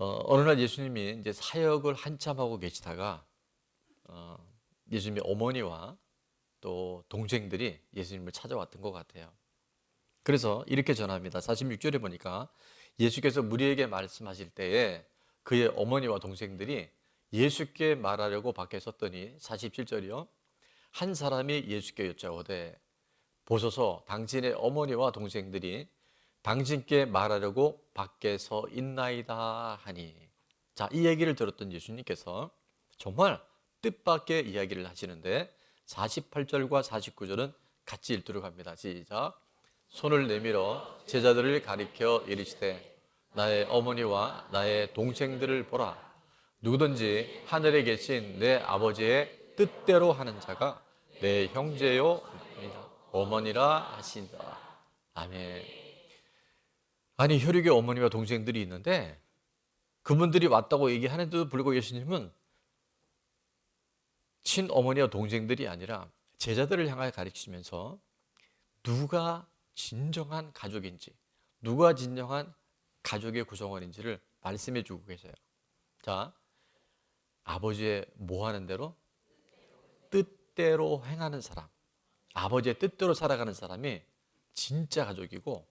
어, 어느 날 예수님이 이제 사역을 한참 하고 계시다가 어, 예수님의 어머니와 또 동생들이 예수님을 찾아왔던 것 같아요. 그래서 이렇게 전합니다. 46절에 보니까 예수께서 무리에게 말씀하실 때에 그의 어머니와 동생들이 예수께 말하려고 밖에 섰더니 47절이요. 한 사람이 예수께 여짜오되 보소서 당신의 어머니와 동생들이 당신께 말하려고 밖에 서 있나이다 하니 자, 이 얘기를 들었던 예수님께서 정말 뜻밖의 이야기를 하시는데 48절과 49절은 같이 읽도록 합니다. 시작. 손을 내밀어 제자들을 가리켜 이르시되 나의 어머니와 나의 동생들을 보라. 누구든지 하늘에 계신 내 아버지의 뜻대로 하는 자가 내 형제요 어머니라 하신다. 아멘. 아니 혈육의 어머니와 동생들이 있는데 그분들이 왔다고 얘기하는데도 불구하고 예수님은 친어머니와 동생들이 아니라 제자들을 향하여 가르치면서 누가 진정한 가족인지 누가 진정한 가족의 구성원인지를 말씀해 주고 계세요. 자, 아버지의 뭐 하는 대로 뜻대로 행하는 사람. 아버지의 뜻대로 살아가는 사람이 진짜 가족이고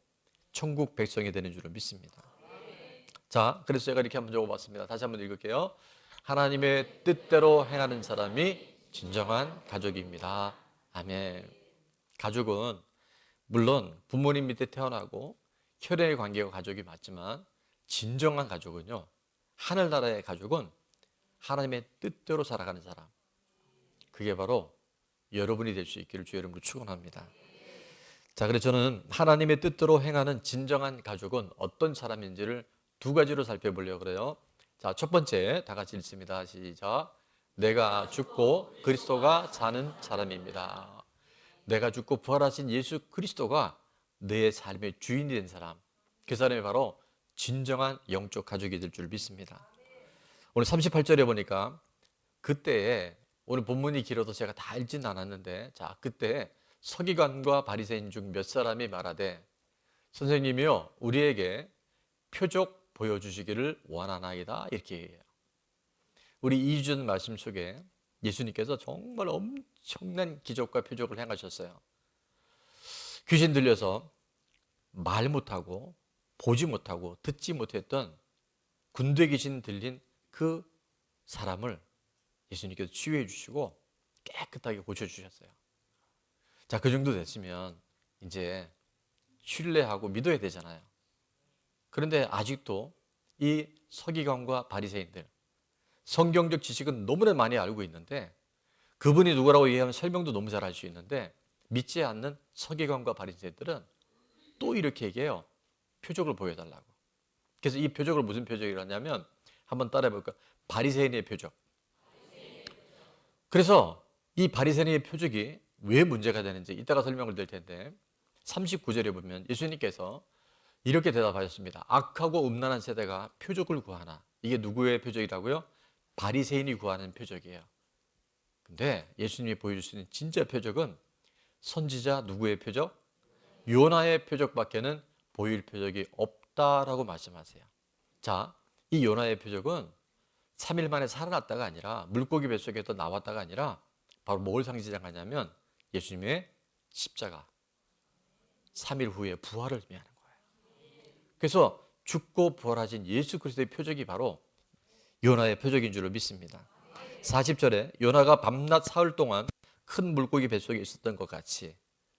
천국 백성이 되는 줄을 믿습니다. 자, 그래서 제가 이렇게 한번 적어봤습니다. 다시 한번 읽을게요. 하나님의 뜻대로 행하는 사람이 진정한 가족입니다. 아멘. 가족은 물론 부모님 밑에 태어나고 혈연의 관계가 가족이 맞지만 진정한 가족은요. 하늘나라의 가족은 하나님의 뜻대로 살아가는 사람. 그게 바로 여러분이 될 수 있기를 주의 이름으로 축원합니다. 자, 그래서 저는 하나님의 뜻대로 행하는 진정한 가족은 어떤 사람인지를 두 가지로 살펴보려고 그래요. 자, 첫 번째 다 같이 읽습니다. 시작. 내가 죽고 그리스도가 사는 사람입니다. 내가 죽고 부활하신 예수 그리스도가 내 삶의 주인이 된 사람. 그 사람이 바로 진정한 영적 가족이 될 줄 믿습니다. 오늘 38절에 보니까 그때에 오늘 본문이 길어서 제가 다 읽진 않았는데 자, 그때 서기관과 바리새인 중 몇 사람이 말하되 선생님이요 우리에게 표적 보여주시기를 원하나이다 이렇게 얘기해요. 우리 이주전 말씀 속에 예수님께서 정말 엄청난 기적과 표적을 행하셨어요. 귀신 들려서 말 못하고 보지 못하고 듣지 못했던 군대 귀신 들린 그 사람을 예수님께서 치유해 주시고 깨끗하게 고쳐 주셨어요. 자, 그 정도 됐으면 이제 신뢰하고 믿어야 되잖아요. 그런데 아직도 이 서기관과 바리새인들 성경적 지식은 너무나 많이 알고 있는데 그분이 누구라고 얘기하면 설명도 너무 잘 할 수 있는데 믿지 않는 서기관과 바리새인들은 또 이렇게 얘기해요. 표적을 보여달라고. 그래서 이 표적을 무슨 표적이라냐면 한번 따라해 볼까? 바리새인의 표적. 그래서 이 바리새인의 표적이 왜 문제가 되는지 이따가 설명을 드릴 텐데 39절에 보면 예수님께서 이렇게 대답하셨습니다. 악하고 음란한 세대가 표적을 구하나 이게 누구의 표적이라고요? 바리새인이 구하는 표적이에요. 근데 예수님이 보여주시는 진짜 표적은 선지자 누구의 표적? 요나의 표적밖에는 보일 표적이 없다라고 말씀하세요. 자, 이 요나의 표적은 3일 만에 살아났다가 아니라 물고기 뱃속에서 나왔다가 아니라 바로 뭘 상징하냐면 예수님의 십자가 3일 후에 부활을 의미하는 거예요. 그래서 죽고 부활하신 예수 그리스도의 표적이 바로 요나의 표적인 줄로 믿습니다. 40절에 요나가 밤낮 사흘 동안 큰 물고기 뱃속에 있었던 것 같이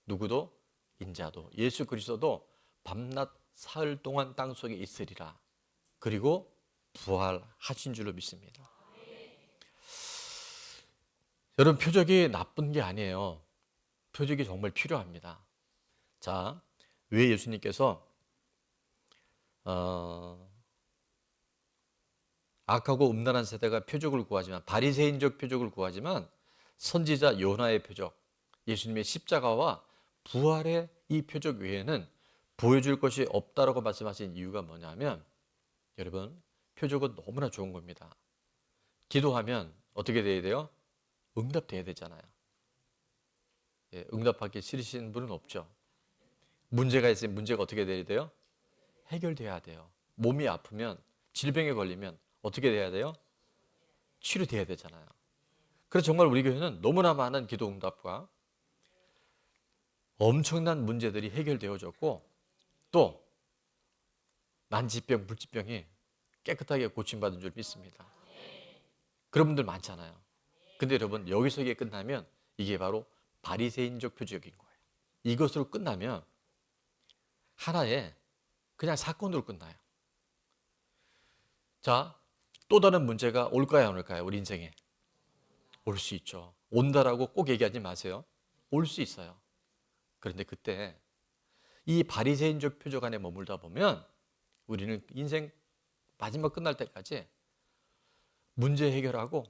누구도 인자도 예수 그리스도도 밤낮 사흘 동안 땅 속에 있으리라. 그리고 부활하신 줄로 믿습니다. 여러분 표적이 나쁜 게 아니에요. 표적이 정말 필요합니다. 자, 왜 예수님께서 어, 악하고 음란한 세대가 표적을 구하지만 바리새인적 표적을 구하지만 선지자 요나의 표적, 예수님의 십자가와 부활의 이 표적 외에는 보여줄 것이 없다라고 말씀하신 이유가 뭐냐면 여러분 표적은 너무나 좋은 겁니다. 기도하면 어떻게 돼야 돼요? 응답돼야 되잖아요. 예, 응답하기 싫으신 분은 없죠. 문제가 있으면 문제가 어떻게 돼야 돼요? 해결돼야 돼요. 몸이 아프면 질병에 걸리면 어떻게 돼야 돼요? 치료돼야 되잖아요. 그래서 정말 우리 교회는 너무나 많은 기도 응답과 엄청난 문제들이 해결되어졌고 또 난치병, 불치병이 깨끗하게 고침받은 줄 믿습니다. 그런 분들 많잖아요. 근데 여러분 여기서 이게 끝나면 이게 바로 바리새인적 표적인 거예요. 이것으로 끝나면 하나의 그냥 사건으로 끝나요. 자, 또 다른 문제가 올까요, 안 올까요? 우리 인생에. 올 수 있죠. 온다라고 꼭 얘기하지 마세요. 올 수 있어요. 그런데 그때 이 바리새인적 표적 안에 머물다 보면 우리는 인생 마지막 끝날 때까지 문제 해결하고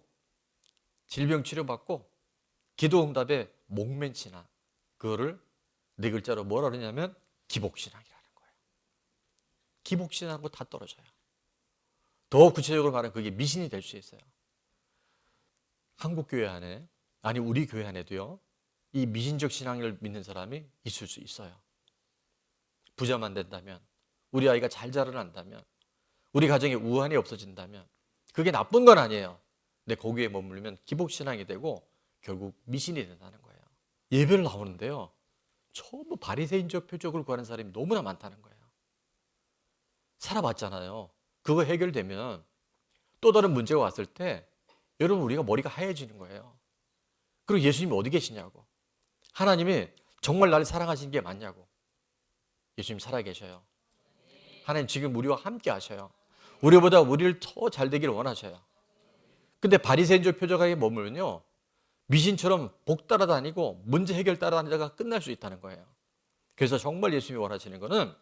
질병 치료받고 기도 응답에 목맨치나 그거를 네 글자로 뭐라 그러냐면 기복신앙이라는 거예요. 기복신앙하고 다 떨어져요. 더 구체적으로 말하면 그게 미신이 될 수 있어요. 한국 교회 안에 아니 우리 교회 안에도요. 이 미신적 신앙을 믿는 사람이 있을 수 있어요. 부자만 된다면 우리 아이가 잘 자라난다면 우리 가정에 우환이 없어진다면 그게 나쁜 건 아니에요. 근데 거기에 머물면 기복신앙이 되고 결국 미신이 된다는 거예요. 예배를 나오는데요. 전부 바리새인적 표적을 구하는 사람이 너무나 많다는 거예요. 살아봤잖아요. 그거 해결되면 또 다른 문제가 왔을 때 여러분 우리가 머리가 하얘지는 거예요. 그리고 예수님이 어디 계시냐고. 하나님이 정말 나를 사랑하시는 게 맞냐고. 예수님 살아 계셔요. 하나님 지금 우리와 함께 하셔요. 우리보다 우리를 더 잘 되기를 원하셔요. 근데 바리새인적 표적하게 머물면요. 미신처럼 복 따라다니고 문제 해결 따라다니다가 끝날 수 있다는 거예요. 그래서 정말 예수님이 원하시는 것은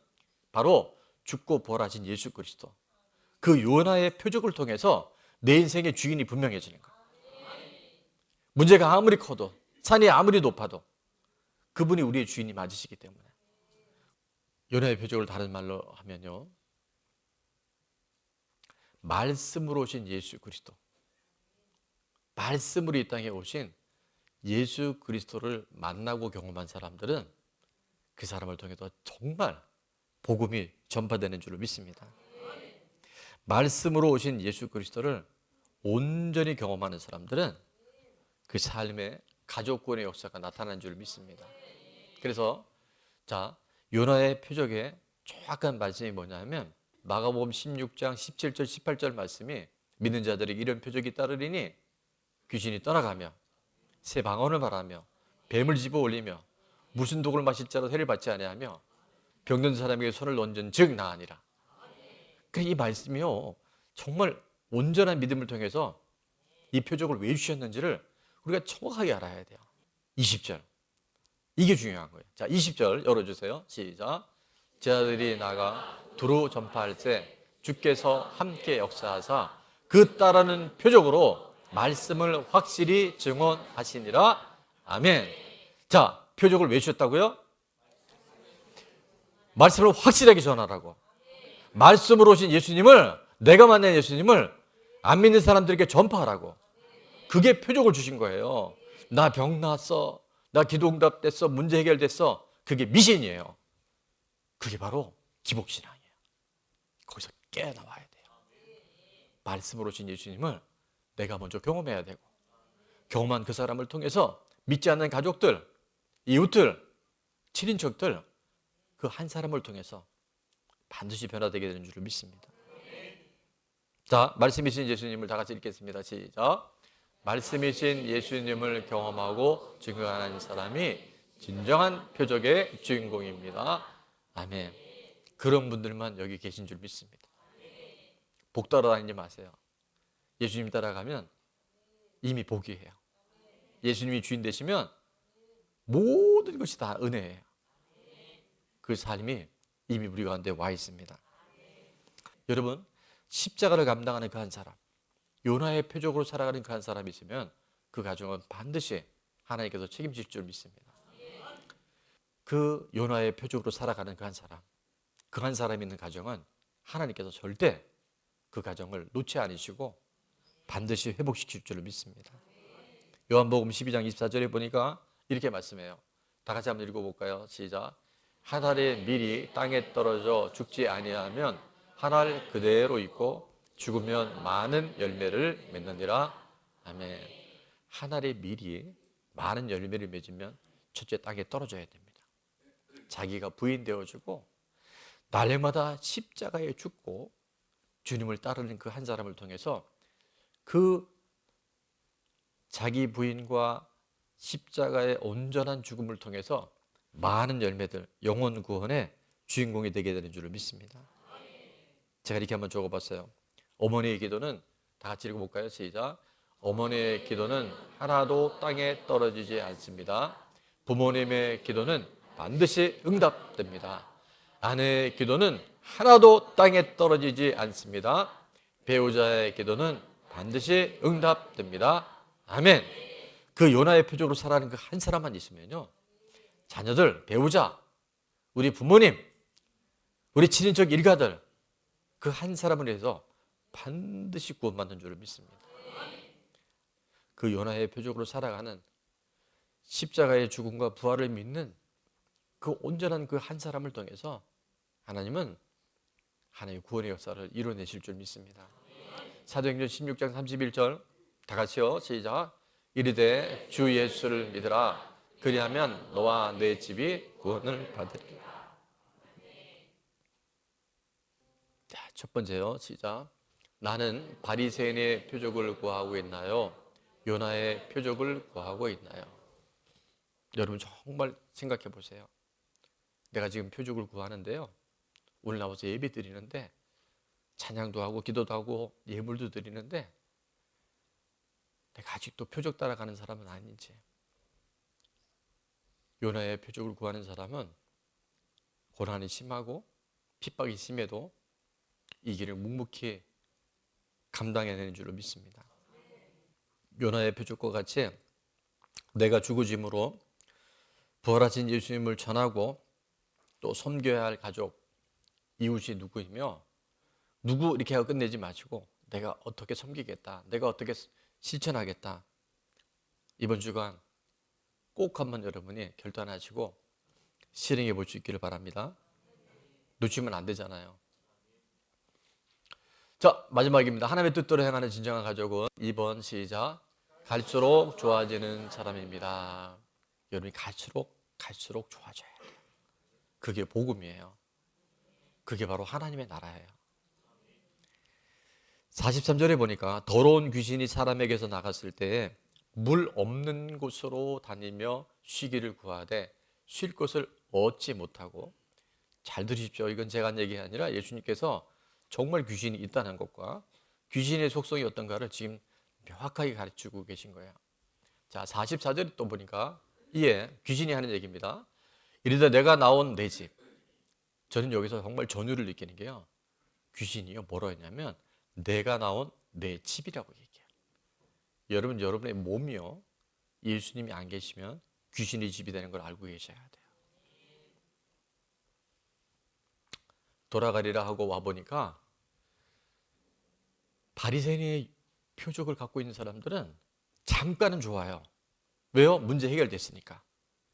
바로 죽고 부활하신 예수 그리스도. 그 요나의 표적을 통해서 내 인생의 주인이 분명해지는 거예요. 문제가 아무리 커도 산이 아무리 높아도 그분이 우리의 주인이 맞으시기 때문에 요나의 표적을 다른 말로 하면요. 말씀으로 오신 예수 그리스도. 말씀으로 이 땅에 오신 예수 그리스도를 만나고 경험한 사람들은 그 사람을 통해서 정말 복음이 전파되는 줄로 믿습니다. 말씀으로 오신 예수 그리스도를 온전히 경험하는 사람들은 그 삶의 가족권의 역사가 나타나는 줄 믿습니다. 그래서 자 요나의 표적에 정확한 말씀이 뭐냐면 마가복음 16장 17절 18절 말씀이 믿는 자들에게 이런 표적이 따르리니 귀신이 떠나가며 새 방언을 말하며 뱀을 집어 올리며 무슨 독을 마실 자로 해를 받지 아니하며 병든 사람에게 손을 얹은 즉 나아니라. 그이 말씀이요 정말 온전한 믿음을 통해서 이 표적을 왜 주셨는지를 우리가 정확하게 알아야 돼요. 20절. 이게 중요한 거예요. 자, 20절 열어주세요. 시작. 제자들이 나가 두루 전파할 때 주께서 함께 역사하사 그 따르는 표적으로 말씀을 확실히 증언하시니라. 아멘. 자, 표적을 왜 주셨다고요? 말씀을 확실하게 전하라고. 말씀으로 오신 예수님을 내가 만난 예수님을 안 믿는 사람들에게 전파하라고. 그게 표적을 주신 거예요. 나병 나았어. 나 기도 응답됐어. 문제 해결됐어. 그게 미신이에요. 그게 바로 기복신앙이에요. 거기서 깨어나와야 돼요. 말씀으로 오신 예수님을 내가 먼저 경험해야 되고 경험한 그 사람을 통해서 믿지 않는 가족들, 이웃들, 친인척들 그 한 사람을 통해서 반드시 변화되게 되는 줄을 믿습니다. 자, 말씀이신 예수님을 다 같이 읽겠습니다. 시작. 말씀이신 예수님을 경험하고 증거하는 사람이 진정한 표적의 주인공입니다. 아멘. 그런 분들만 여기 계신 줄 믿습니다. 복 따라다니지 마세요. 예수님 따라가면 이미 복이에요. 예수님이 주인 되시면 모든 것이 다 은혜예요. 그 삶이 이미 우리 가운데 와 있습니다. 여러분, 십자가를 감당하는 그 한 사람, 요나의 표적으로 살아가는 그 한 사람이 있으면 그 가정은 반드시 하나님께서 책임질 줄 믿습니다. 그 요나의 표적으로 살아가는 그 한 사람, 그 한 사람 있는 가정은 하나님께서 절대 그 가정을 놓지 않으시고 반드시 회복시킬 줄 믿습니다. 요한복음 12장 24절에 보니까 이렇게 말씀해요. 다 같이 한번 읽어볼까요? 시작. 한 알의 밀이 땅에 떨어져 죽지 아니하면 한알 그대로 있고 죽으면 많은 열매를 맺느니라. 아멘. 한 알의 밀이 많은 열매를 맺으면 첫째 땅에 떨어져야 됩니다. 자기가 부인되어주고 날마다 십자가에 죽고 주님을 따르는 그 한 사람을 통해서 그 자기 부인과 십자가의 온전한 죽음을 통해서 많은 열매들, 영혼 구원의 주인공이 되게 되는 줄을 믿습니다. 제가 이렇게 한번 적어봤어요. 어머니의 기도는 다 같이 읽어볼까요? 시작. 어머니의 기도는 하나도 땅에 떨어지지 않습니다. 부모님의 기도는 반드시 응답됩니다. 아내의 기도는 하나도 땅에 떨어지지 않습니다. 배우자의 기도는 반드시 응답됩니다. 아멘. 그 요나의 표적으로 살아가는 그 한 사람만 있으면요. 자녀들, 배우자, 우리 부모님, 우리 친인척 일가들 그 한 사람을 위해서 반드시 구원받는 줄을 믿습니다. 그 요나의 표적으로 살아가는 십자가의 죽음과 부활을 믿는 그 온전한 그 한 사람을 통해서 하나님은 하나님의 구원의 역사를 이뤄내실 줄 믿습니다. 사도행전 16장 31절. 다 같이요. 시작. 이르되 주 예수를 믿으라. 그리하면 너와 내 집이 구원을 받으리라. 자, 첫 번째요. 시작. 나는 바리새인의 표적을 구하고 있나요? 요나의 표적을 구하고 있나요? 여러분 정말 생각해 보세요. 내가 지금 표적을 구하는데요. 오늘 나와서 예배 드리는데 찬양도 하고 기도도 하고 예물도 드리는데 내가 아직도 표적 따라가는 사람은 아닌지 요나의 표적을 구하는 사람은 고난이 심하고 핍박이 심해도 이 길을 묵묵히 감당해내는 줄로 믿습니다. 요나의 표적과 같이 내가 죽어짐으로 부활하신 예수님을 전하고 또 섬겨야 할 가족, 이웃이 누구이며 누구 이렇게 하고 끝내지 마시고 내가 어떻게 섬기겠다. 내가 어떻게 실천하겠다. 이번 주간 꼭 한번 여러분이 결단하시고 실행해 볼 수 있기를 바랍니다. 놓치면 안 되잖아요. 자, 마지막입니다. 하나님의 뜻대로 행하는 진정한 가족은 2번 시작. 갈수록 좋아지는 사람입니다. 여러분이 갈수록 갈수록 좋아져야 돼요. 그게 복음이에요. 그게 바로 하나님의 나라예요. 43절에 보니까 더러운 귀신이 사람에게서 나갔을 때물 없는 곳으로 다니며 쉬기를 구하되 쉴 곳을 얻지 못하고 잘 들으십시오. 이건 제가 한 얘기 아니라 예수님께서 정말 귀신이 있다는 것과 귀신의 속성이 어떤가를 지금 명확하게 가르치고 계신 거예요. 자, 44절에 또 보니까 이에 귀신이 하는 얘기입니다. 이르다 내가 나온 내 집. 저는 여기서 정말 전율을 느끼는 게요. 귀신이요 뭐라 했냐면 내가 나온 내 집이라고 얘기해요. 여러분 여러분의 몸이요 예수님이 안 계시면 귀신의 집이 되는 걸 알고 계셔야 돼요. 돌아가리라 하고 와 보니까 바리새인의 표적을 갖고 있는 사람들은 잠깐은 좋아요. 왜요? 문제 해결됐으니까.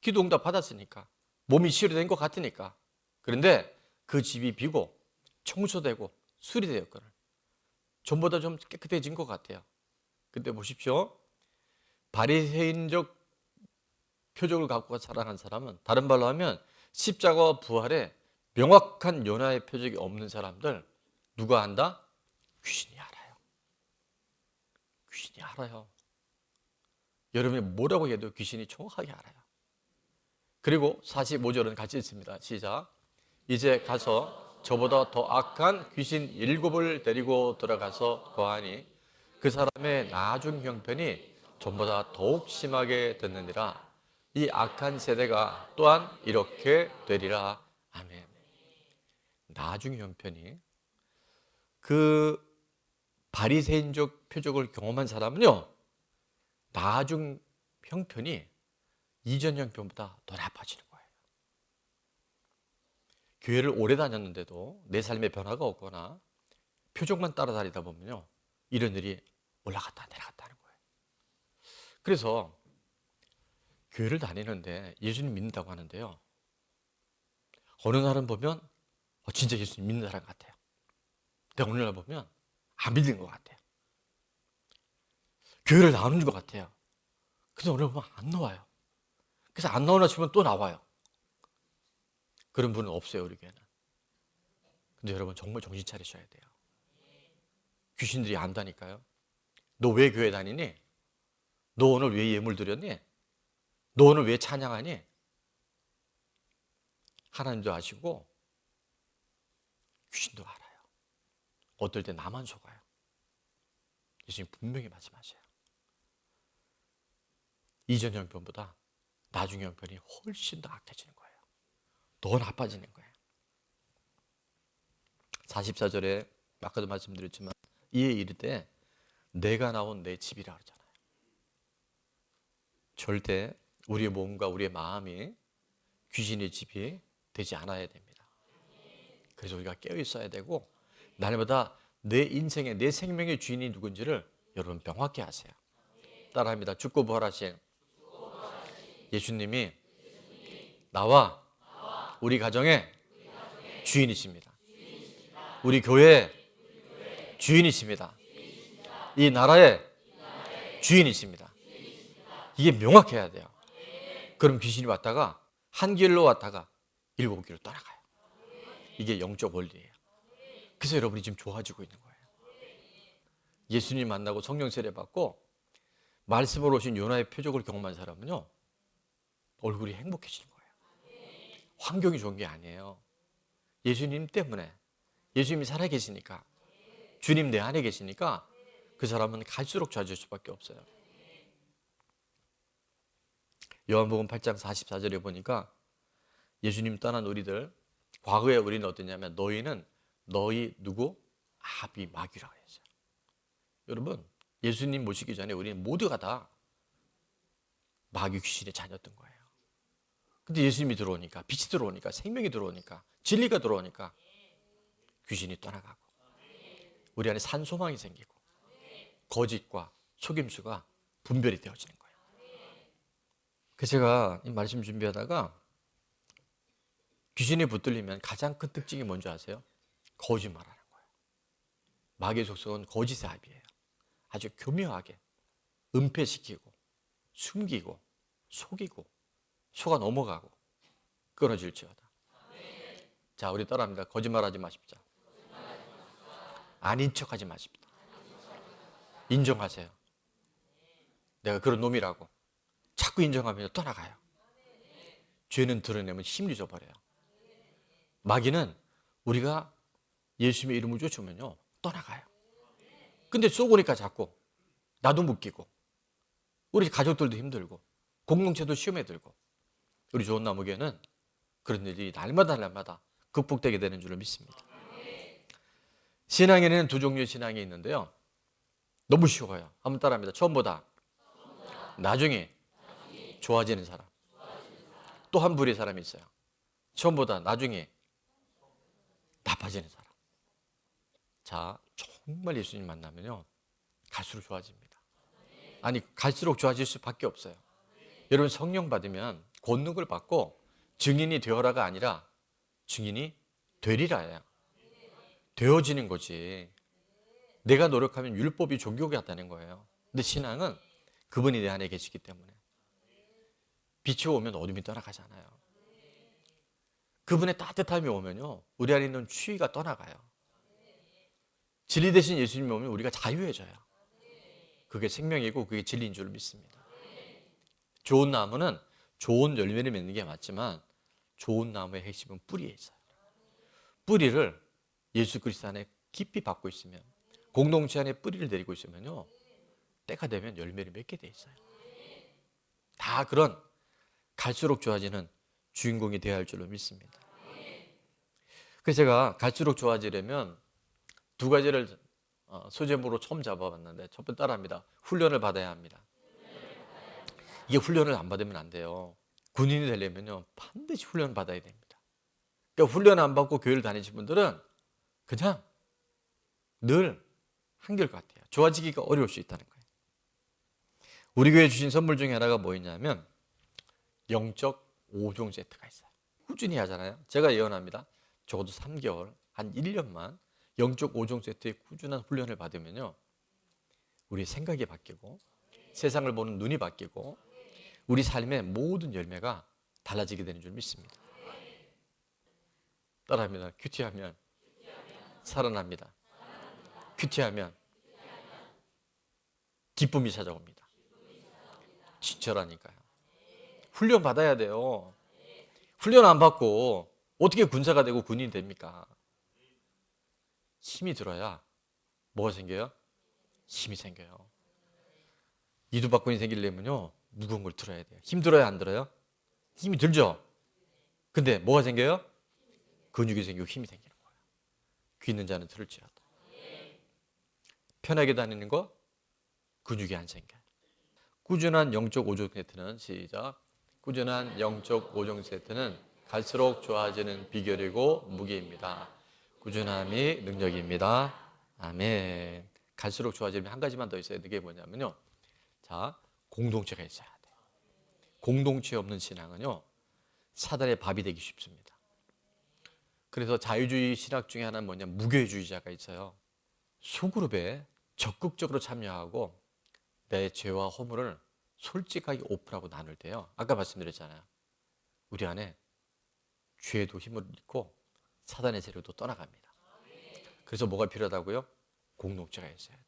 기도 응답 받았으니까. 몸이 치료된 것 같으니까. 그런데 그 집이 비고 청소되고 수리되었거든. 전보다 좀 깨끗해진 것 같아요. 근데 보십시오. 바리새인적 표적을 갖고 살아간 사람은 다른 말로 하면 십자가와 부활에 명확한 연화의 표적이 없는 사람들 누가 안다? 귀신이 알아요. 귀신이 알아요. 여러분이 뭐라고 해도 귀신이 정확하게 알아요. 그리고 45절은 같이 있습니다. 시작. 이제 가서 저보다 더 악한 귀신 일곱을 데리고 들어가서 거하니 그 사람의 나중 형편이 전보다 더욱 심하게 됐느니라. 이 악한 세대가 또한 이렇게 되리라. 아멘. 나중 형편이 그 바리새인적 표적을 경험한 사람은요. 나중 형편이 이전 형편보다 더 나빠지는 거예요. 교회를 오래 다녔는데도 내 삶에 변화가 없거나 표적만 따라다니다 보면요. 이런 일이 올라갔다 내려갔다 하는 거예요. 그래서 교회를 다니는데 예수님 믿는다고 하는데요. 어느 날은 보면 어, 진짜 예수님 믿는 사람 같아요. 근데 어느 날 보면 안 믿는 것 같아요. 교회를 나오는 것 같아요. 근데 오늘 보면 안 나와요. 그래서 안 나오나 싶으면 또 나와요. 그런 분은 없어요, 우리 교회는. 근데 여러분 정말 정신 차리셔야 돼요. 귀신들이 안다니까요. 너 왜 교회 다니니? 너 오늘 왜 예물 드렸니? 너 오늘 왜 찬양하니? 하나님도 아시고 귀신도 알아요. 어떨 때 나만 속아요. 예수님 분명히 말씀하셔요. 이전 형편보다 나중 형편이 훨씬 더 악해지는 거예요. 더 나빠지는 거예요. 44절에 아까도 말씀드렸지만 이에 이르되 내가 나온 내 집이라 그러잖아요. 절대 우리의 몸과 우리의 마음이 귀신의 집이 되지 않아야 됩니다. 그래서 우리가 깨어 있어야 되고 날마다 내 인생의 내 생명의 주인이 누군지를 여러분 명확히 하세요. 따라합니다. 죽고 부활하신 예수님이 나와 우리 가정의 주인이십니다. 우리 교회의 주인이십니다. 이 나라의 주인이십니다. 이게 명확해야 돼요. 그럼 귀신이 왔다가 한 길로 왔다가 일곱 길로 떠나가요. 이게 영적 원리예요. 그래서 여러분이 지금 좋아지고 있는 거예요. 예수님 만나고 성령 세례 받고 말씀으로 오신 요나의 표적을 경험한 사람은요. 얼굴이 행복해지는. 환경이 좋은 게 아니에요. 예수님 때문에 예수님이 살아 계시니까 주님 내 안에 계시니까 그 사람은 갈수록 좋아질 수밖에 없어요. 요한복음 8장 44절에 보니까 예수님 떠난 우리들 과거에 우리는 어땠냐면 너희는 너희 누구 아비 마귀라고 했어요. 여러분 예수님 모시기 전에 우리는 모두가 다 마귀 귀신의 자녀였던 거예요. 근데 예수님이 들어오니까 빛이 들어오니까 생명이 들어오니까 진리가 들어오니까 귀신이 떠나가고 우리 안에 산 소망이 생기고 거짓과 속임수가 분별이 되어지는 거예요. 그래서 제가 이 말씀 준비하다가 귀신이 붙들리면 가장 큰 특징이 뭔지 아세요? 거짓말하는 거예요. 마귀의 속성은 거짓의 합이에요. 아주 교묘하게 은폐시키고 숨기고 속이고 속아 넘어가고 끊어질지어다. 자, 우리 따라합니다. 거짓말하지 마십시오. 아닌 척하지 마십시오. 인정하세요. 내가 그런 놈이라고 자꾸 인정하면 떠나가요. 죄는 드러내면 힘이 져버려요. 마귀는 우리가 예수님의 이름을 쫓으면요 떠나가요. 근데 쏘고니까 자꾸 나도 묶이고 우리 가족들도 힘들고 공동체도 시험에 들고 우리 좋은 나무교는 그런 일이 날마다 날마다 극복되게 되는 줄로 믿습니다. 신앙에는 두 종류의 신앙이 있는데요. 너무 쉬워요. 한번 따라합니다. 처음보다 나중에 좋아지는 사람. 또 한 부류의 사람이 있어요. 처음보다 나중에 나빠지는 사람. 자, 정말 예수님 만나면요. 갈수록 좋아집니다. 아니, 갈수록 좋아질 수밖에 없어요. 여러분 성령 받으면 권능을 받고 증인이 되어라가 아니라 증인이 되리라야. 되어지는 거지. 내가 노력하면 율법이 종교가 같다는 거예요. 근데 신앙은 그분이 내 안에 계시기 때문에 빛이 오면 어둠이 떠나가잖아요. 그분의 따뜻함이 오면요. 우리 안에 있는 추위가 떠나가요. 진리 대신 예수님이 오면 우리가 자유해져요. 그게 생명이고 그게 진리인 줄 믿습니다. 좋은 나무는 좋은 열매를 맺는 게 맞지만 좋은 나무의 핵심은 뿌리에 있어요. 뿌리를 예수 그리스도 안에 깊이 받고 있으면 공동체 안에 뿌리를 내리고 있으면요. 때가 되면 열매를 맺게 돼 있어요. 다 그런 갈수록 좋아지는 주인공이 되어야 할 줄로 믿습니다. 그래서 제가 갈수록 좋아지려면 두 가지를 어, 소재물로 처음 잡아봤는데 첫 번째 따라합니다. 훈련을 받아야 합니다. 이게 훈련을 안 받으면 안 돼요. 군인이 되려면요 반드시 훈련 받아야 됩니다. 그러니까 훈련 안 받고 교회를 다니신 분들은 그냥 늘 한결같아요. 좋아지기가 어려울 수 있다는 거예요. 우리 교회 주신 선물 중에 하나가 뭐였냐면 영적 5종 세트가 있어요. 꾸준히 하잖아요. 제가 예언합니다. 적어도 3개월, 한 1년만 영적 5종 세트의 꾸준한 훈련을 받으면요. 우리 생각이 바뀌고 세상을 보는 눈이 바뀌고 우리 삶의 모든 열매가 달라지게 되는 줄 믿습니다. 따라합니다. 큐티하면 살아납니다. 큐티하면 기쁨이 찾아옵니다. 진짜라니까요. 훈련 받아야 돼요. 훈련 안 받고 어떻게 군사가 되고 군인이 됩니까? 힘이 들어야 뭐가 생겨요? 힘이 생겨요. 이두박근이 생기려면요 무거운 걸 들어야 돼요. 힘 들어야 안 들어요? 힘이 들죠. 근데 뭐가 생겨요? 근육이 생기고 힘이 생기는 거예요. 귀 있는 자는 들을지어다. 편하게 다니는 거 근육이 안 생겨요. 꾸준한 영적 5종 세트는 시작. 꾸준한 영적 5종 세트는 갈수록 좋아지는 비결이고 무기입니다. 꾸준함이 능력입니다. 아멘. 갈수록 좋아지면 한 가지만 더 있어야 되는 게 뭐냐면요. 자, 공동체가 있어야 돼요. 공동체 없는 신앙은요. 사단의 밥이 되기 쉽습니다. 그래서 자유주의 신학 중에 하나는 뭐냐 무교주의자가 있어요. 소그룹에 적극적으로 참여하고 내 죄와 허물을 솔직하게 오픈하고 나눌 때요. 아까 말씀드렸잖아요. 우리 안에 죄도 힘을 잃고 사단의 세력도 떠나갑니다. 그래서 뭐가 필요하다고요? 공동체가 있어야 돼요.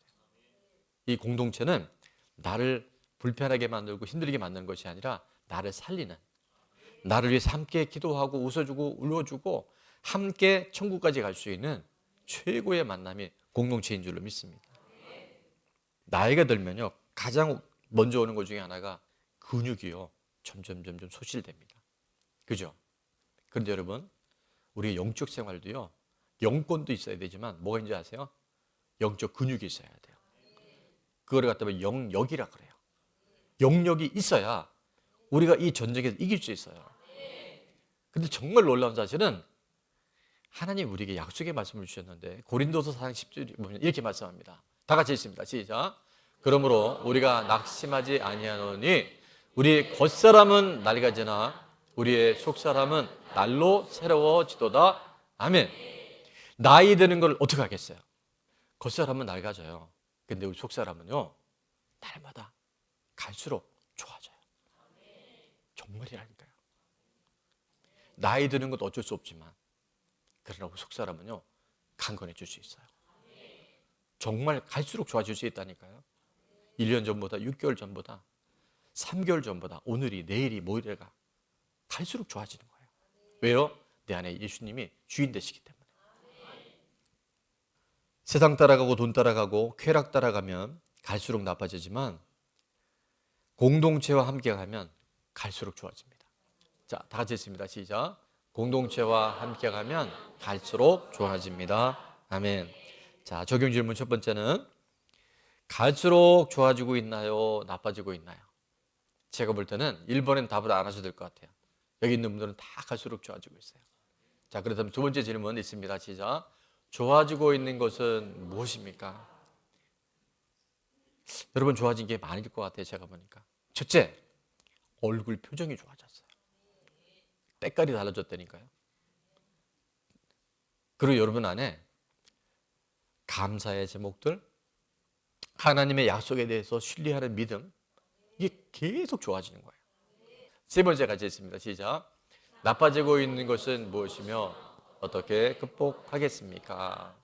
이 공동체는 나를 불편하게 만들고 힘들게 만드는 것이 아니라 나를 살리는 나를 위해서 함께 기도하고 웃어주고 울어주고 함께 천국까지 갈 수 있는 최고의 만남이 공동체인 줄로 믿습니다. 나이가 들면요 가장 먼저 오는 것 중에 하나가 근육이요 점점 점점 소실됩니다. 그죠? 그런데 여러분 우리 영적 생활도요 영권도 있어야 되지만 뭐가 있는지 아세요? 영적 근육이 있어야 돼요. 그거를 갖다 영역이라 그래요. 영역이 있어야 우리가 이 전쟁에서 이길 수 있어요. 근데 정말 놀라운 사실은 하나님 우리에게 약속의 말씀을 주셨는데 고린도서 4장 10절에 보면 이렇게 말씀합니다. 다 같이 읽습니다. 시작. 그러므로 우리가 낙심하지 아니하노니 우리 겉사람은 낡아지나 우리의 속사람은 날로 새로워지도다. 아멘. 나이 드는 걸 어떻게 하겠어요? 겉사람은 낡아져요. 근데 우리 속사람은요. 날마다 갈수록 좋아져요. 정말이라니까요. 나이 드는 것도 어쩔 수 없지만 그러나 속사람은요. 강건해질 수 있어요. 정말 갈수록 좋아질 수 있다니까요. 1년 전보다 6개월 전보다 3개월 전보다 오늘이 내일이 모레가 갈수록 좋아지는 거예요. 왜요? 내 안에 예수님이 주인 되시기 때문에. 세상 따라가고 돈 따라가고 쾌락 따라가면 갈수록 나빠지지만 공동체와 함께 가면 갈수록 좋아집니다. 자, 다 같이 했습니다. 시작. 공동체와 함께 가면 갈수록 좋아집니다. 아멘. 자, 적용 질문 첫 번째는 갈수록 좋아지고 있나요? 나빠지고 있나요? 제가 볼 때는 1번엔 답을 안 하셔도 될 것 같아요. 여기 있는 분들은 다 갈수록 좋아지고 있어요. 자, 그렇다면 두 번째 질문 있습니다. 시작. 좋아지고 있는 것은 무엇입니까? 여러분 좋아진 게 많을 것 같아요. 제가 보니까. 첫째, 얼굴 표정이 좋아졌어요. 때깔이 달라졌다니까요. 그리고 여러분 안에 감사의 제목들, 하나님의 약속에 대해서 신뢰하는 믿음, 이게 계속 좋아지는 거예요. 세 번째 가지 있습니다. 시작. 나빠지고 있는 것은 무엇이며 어떻게 극복하겠습니까?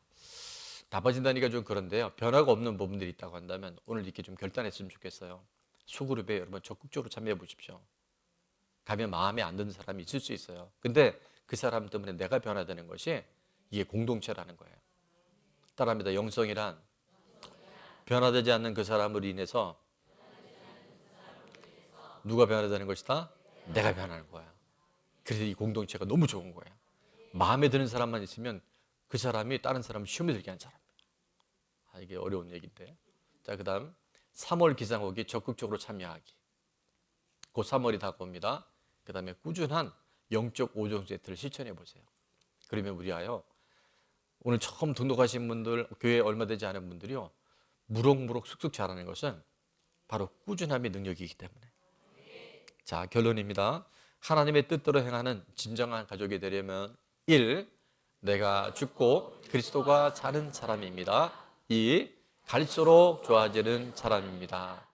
나빠진다니까 좀 그런데요. 변화가 없는 부분들이 있다고 한다면 오늘 이렇게 좀 결단했으면 좋겠어요. 소그룹에 여러분 적극적으로 참여해 보십시오. 가면 마음에 안 드는 사람이 있을 수 있어요. 근데 그 사람 때문에 내가 변화되는 것이 이게 공동체라는 거예요. 따라합니다. 영성이란 변화되지 않는 그 사람으로 인해서 누가 변화되는 것이다? 내가 변하는 거야. 그래서 이 공동체가 너무 좋은 거예요. 마음에 드는 사람만 있으면 그 사람이 다른 사람 시험에 들게 한 사람이에요. 아, 이게 어려운 얘기인데. 자, 그 다음 3월 기상옥이 적극적으로 참여하기. 곧 3월이 다가옵니다. 그 다음에 꾸준한 영적 5종 세트를 실천해 보세요. 그러면 우리하여 오늘 처음 등록하신 분들, 교회 얼마 되지 않은 분들이요. 무럭무럭 쑥쑥 자라는 것은 바로 꾸준함의 능력이기 때문에. 자, 결론입니다. 하나님의 뜻대로 행하는 진정한 가족이 되려면 1. 내가 죽고 그리스도가 사는 사람입니다. 2. 갈수록 좋아지는 사람입니다.